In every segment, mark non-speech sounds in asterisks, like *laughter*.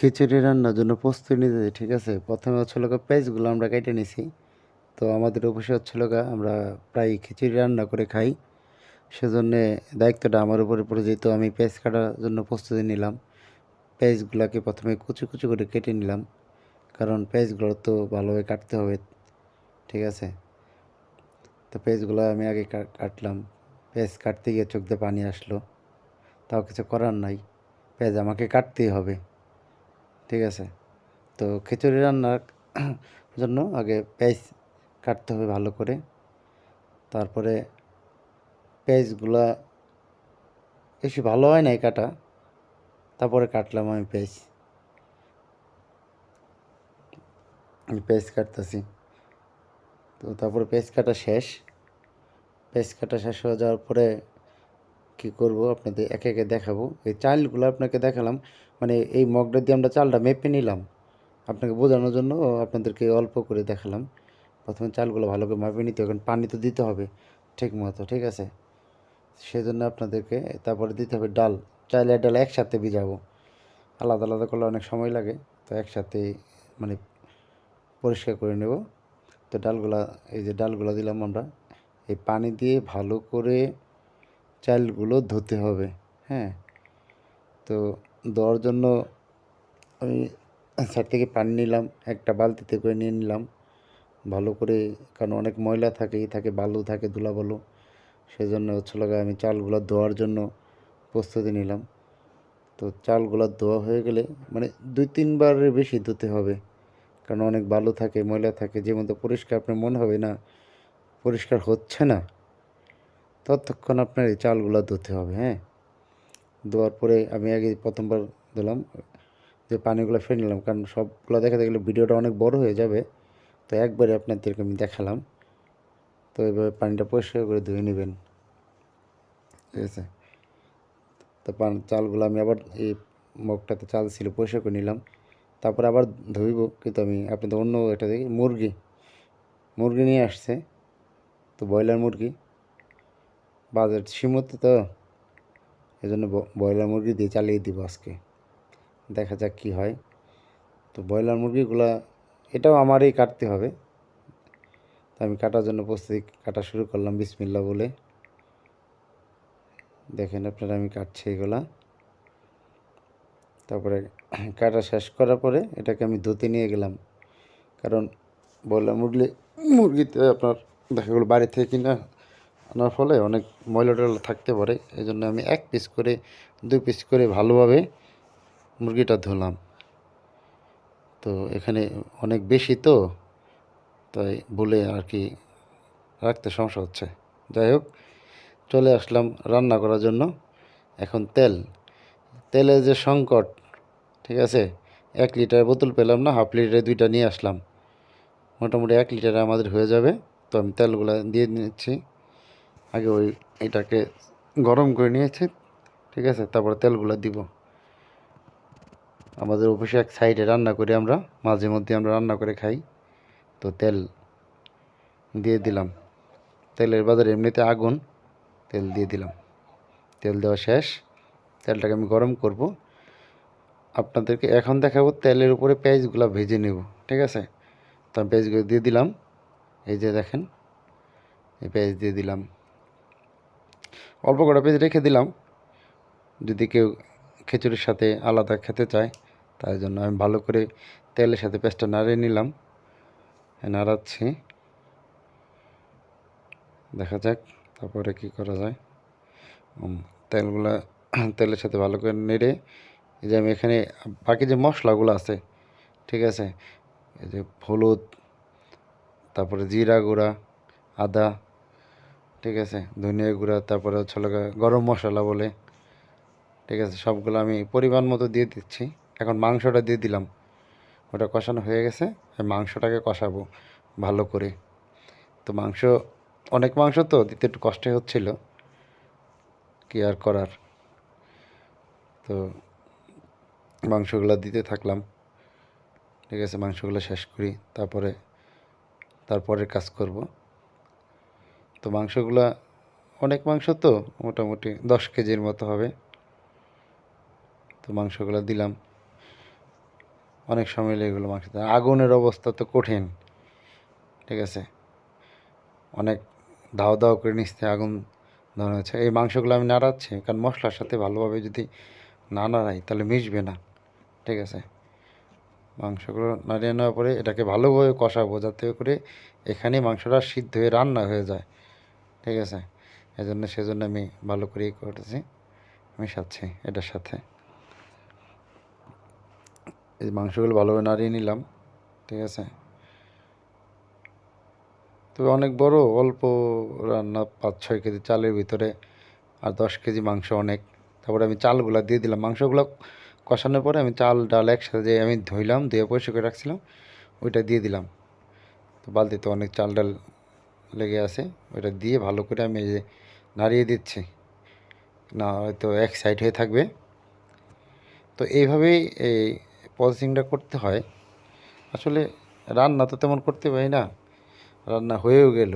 খিচুড়ি রান্নার জন্য প্রস্তুতি নিতে ঠিক আছে? প্রথমে হচ্ছিল গা পেঁয়াজগুলো আমরা কেটে নিছি। তো আমাদের অফিসে হচ্ছিল গা আমরা প্রায় খিচুড়ি রান্না করে খাই। সেজন্য দায়িত্বটা আমার উপরে পড়ে যেত আমি পেঁয়াজ কাটার জন্য প্রস্তুতি নিলাম। পেঁয়াজগুলোকে প্রথমে কুচি কুচি করে কেটে নিলাম। কারণ পেঁয়াজগুলো তো ভালোভাবে কাটতে হবে, ঠিক আছে? তো পেঁয়াজগুলো আমি আগে কাটলাম। পেঁয়াজ কাটতে গিয়ে চোখ দিয়ে পানি আসলো। তাও কিছু করার নাই। পেঁয়াজ আমাকে কাটতেই হবে। ঠিক আছে। তো খিচুড়ি রান্নার *clears throat* জন্য আগে পেঁয়াজ কাটতে হবে ভালো করে। তারপরে পেঁয়াজগুলা বেশি ভালো হয় নাই কাটা, তারপরে কাটলাম আমি পেঁয়াজ। পেঁয়াজ কাটতেছি। তো তারপরে পেঁয়াজ কাটা শেষ। পেঁয়াজ কাটা শেষ হয়ে যাওয়ার পরে কী করব, আপনাদের একে একে দেখাবো। এই চালগুলো আপনাকে দেখালাম মানে এই মগটা দিয়ে আমরা চালটা মেপে নিলাম। আপনাকে বোঝানোর জন্য আপনাদেরকে অল্প করে দেখালাম। প্রথমে চালগুলো ভালো করে মাপে নিতে হবে পানি তো দিতে হবে ঠিক মতো, ঠিক আছে? সেজন্য আপনাদেরকে তারপরে দিতে হবে ডাল। চালের ডাল একসাথে ভিজাবো। আলাদা আলাদা করলে অনেক সময় লাগে, তো একসাথে মানে পরিষ্কার করে নেব। তো ডালগুলা, এই যে ডালগুলা দিলাম আমরা, এই পানি দিয়ে ভালো করে চালগুলো ধুতে হবে হ্যাঁ? তো দেওয়ার জন্য আমি সাইড থেকে পানি নিলাম, একটা বালতিতে করে নিয়ে নিলাম। ভালো করে, কারণ অনেক ময়লা থাকে থাকে বালু থাকে ধুলা বালু সেজন্য হচ্ছিল গিয়ে আমি চালগুলো ধোয়ার জন্য প্রস্তুতি নিলাম। তো চালগুলো ধোয়া হয়ে গেলে মানে দুই তিনবারের বেশি ধুতে হবে। কারণ অনেক বালু থাকে, ময়লা থাকে, যে মতো পরিষ্কার আপনার মনে হবে না, পরিষ্কার হচ্ছে না। ততক্ষণ আপনার এই চালগুলো ধুতে হবে হ্যাঁ? ধোয়ার পরে আমি আগে প্রথমবার দিলাম যে পানিগুলো ফেলে নিলাম, কারণ সবগুলো দেখাতে গেলে ভিডিওটা অনেক বড় হয়ে যাবে। তো একবারে আপনাদেরকে আমি দেখালাম। তো এভাবে পানিটা পরিষ্কার করে ধুয়ে নেবেন। ঠিক আছে? তো পান, চালগুলো আমি আবার এই মগটাতে চাল ছিল পরিষ্কার করে নিলাম। তারপরে আবার ধুইব, কিন্তু আমি আপনাদের অন্য একটা দেখি, মুরগি। মুরগি নিয়ে আসছে, তো ব্রয়লার মুরগি। বাজার সীমিত তো এই জন্য ব্রয়লার মুরগি দিয়ে চালিয়ে দিব আজকে। দেখা যাক কী হয়। তো ব্রয়লার মুরগিগুলা, এটাও আমারই কাটতে হবে। তো আমি কাটার জন্য প্রস্তুতি কাটা শুরু করলাম বিসমিল্লা বলে। দেখেন আপনারা, আমি কাটছি এগুলা। তারপরে *clears throat* কাটা শেষ করার পরে এটাকে আমি ধুতে নিয়ে গেলাম। কারণ ব্রয়লার মুরগি, মুরগিতে আপনার, দেখা গেলো বাড়ি থেকে কিনা আনার ফলে অনেক ময়লা টয়লা থাকতে পারে। এই জন্য আমি এক পিস করে দুই পিস করে ভালোভাবে মুরগিটা ধুলাম। তো এখানে অনেক বেশি তো, তাই বলে আর কি রাখতে সমস্যা হচ্ছে। যাই হোক, চলে আসলাম রান্না করার জন্য। এখন তেল তেলের যে সংকট, ঠিক আছে? এক লিটার বোতল পেলাম না, হাফ লিটারে দুইটা নিয়ে আসলাম। মোটামুটি এক লিটারে আমাদের হয়ে যাবে। তো আমি তেলগুলো দিয়ে নিচ্ছি। আগে ওই এটাকে গরম করে নিয়েছি, ঠিক আছে? তারপরে তেলগুলো দিব। আমাদের অফিসে এক সাইডে রান্না করি আমরা, মাঝে মধ্যে আমরা রান্না করে খাই। তো তেল দিয়ে দিলাম। তেলের বাজারে এমনিতে আগুন, তেল দিয়ে দিলাম। তেল দেওয়া শেষ। তেলটাকে আমি গরম করব। আপনাদেরকে এখন দেখাবো তেলের উপরে পেঁয়াজগুলো ভেজে নেব, ঠিক আছে? তো আমি পেঁয়াজগুলো দিয়ে দিলাম। এই যে দেখেন, এই পেঁয়াজ দিয়ে দিলাম। অল্প কটা পেঁয়াজ রেখে দিলাম। যদি কেউ খিচুড়ির সাথে আলাদা খেতে চায় তাই জন্য আমি ভালো করে তেলের সাথে পেঁয়াজটা নাড়িয়ে নিলাম। নাড়াচ্ছি। দেখা যাক তারপরে কি করা যায়। তেলগুলা *clears throat* তেলের সাথে ভালো করে নেড়ে, এই যে আমি এখানে বাকি যে মশলাগুলো আছে, ঠিক আছে? এই যে হলুদ, তারপরে জিরা গুঁড়া, আদা ঠিক আছে? ধনিয়া গুঁড়া, তারপরে হচ্ছে গরম মশলা বলে। ঠিক আছে? সবগুলো আমি পরিমাণ মতো দিয়ে দিচ্ছি। এখন মাংসটা দিয়ে দিলাম। ওটা কষানো হয়ে গেছে। মাংসটাকে কষাবো ভালো করে। তো মাংস, অনেক মাংস তো দিতে একটু কষ্ট হচ্ছিল। কি আর করার? তো মাংসগুলো দিতে থাকলাম। ঠিক আছে? মাংসগুলো শেষ করি। তারপরে তারপরে কাজ করব। তো মাংসগুলা, অনেক মাংস তো মোটামুটি দশ কেজির মতো হবে। তো মাংসগুলো দিলাম। অনেক সময় লেগে গেলো মাংস আগুনের অবস্থা তো কঠিন, ঠিক আছে? অনেক দাও দাও করে নিচতে আগুন ধরানো হচ্ছে। এই মাংসগুলো আমি নাড়াচ্ছি, কারণ মশলার সাথে ভালোভাবে যদি না নাড়াই, তাহলে মিশবে না, ঠিক আছে? মাংসগুলো নাড়িয়ে নেওয়ার পরে এটাকে ভালোভাবে কষাবো, যাতে করে এখানে মাংসটা সিদ্ধ হয়ে রান্না হয়ে যায়। ঠিক আছে? এই জন্য সেজন্য আমি ভালো করে ই করতেছি। মেশাচ্ছি এটার সাথে। এই মাংসগুলো ভালোভাবে নাড়িয়ে নিলাম, ঠিক আছে? তবে অনেক বড়, অল্প রান্না পাঁচ ছয় কেজি চালের ভিতরে আর দশ কেজি মাংস অনেক। তারপরে আমি চালগুলো দিয়ে দিলাম। মাংসগুলো কষানোর পরে আমি চাল, ডাল একসাথে যে আমি ধুইলাম, ধুয়ে পরিষ্কার করে রাখছিলাম, ওইটা দিয়ে দিলাম। তো বালতিতে অনেক চাল, ডাল লেগে আছে ওটা দিয়ে ভালো করে আমি নাড়িয়ে দিচ্ছি। না, হয়তো এক সাইড হয়ে থাকবে। তো এইভাবেই এই প্রসেসিংটা করতে হয়। আসলে রান্না তো তেমন করতে পারি না। রান্না হয়েও গেল।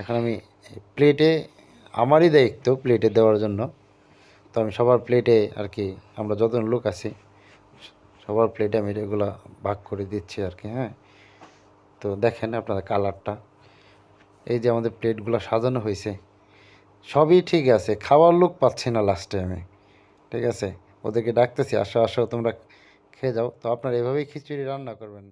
এখন আমি প্লেটে আমারই দায়িত্ব প্লেটে দেওয়ার জন্য। তো আমি সবার প্লেটে আর কি, আমরা যত লোক আছি, সবার প্লেটে আমি এগুলো ভাগ করে দিচ্ছি আর কি হ্যাঁ। তো দেখেন আপনারা কালারটা এই যে আমাদের প্লেটগুলো সাজানো হয়েছে, সবই ঠিক আছে, খাওয়ার লোক পাচ্ছি না লাস্টে আমি ঠিক আছে? ওদেরকে ডাকতেছি, আসো আসো, তোমরা খেয়ে যাও। তো আপনারা এভাবেই খিচুড়ি রান্না করবেন।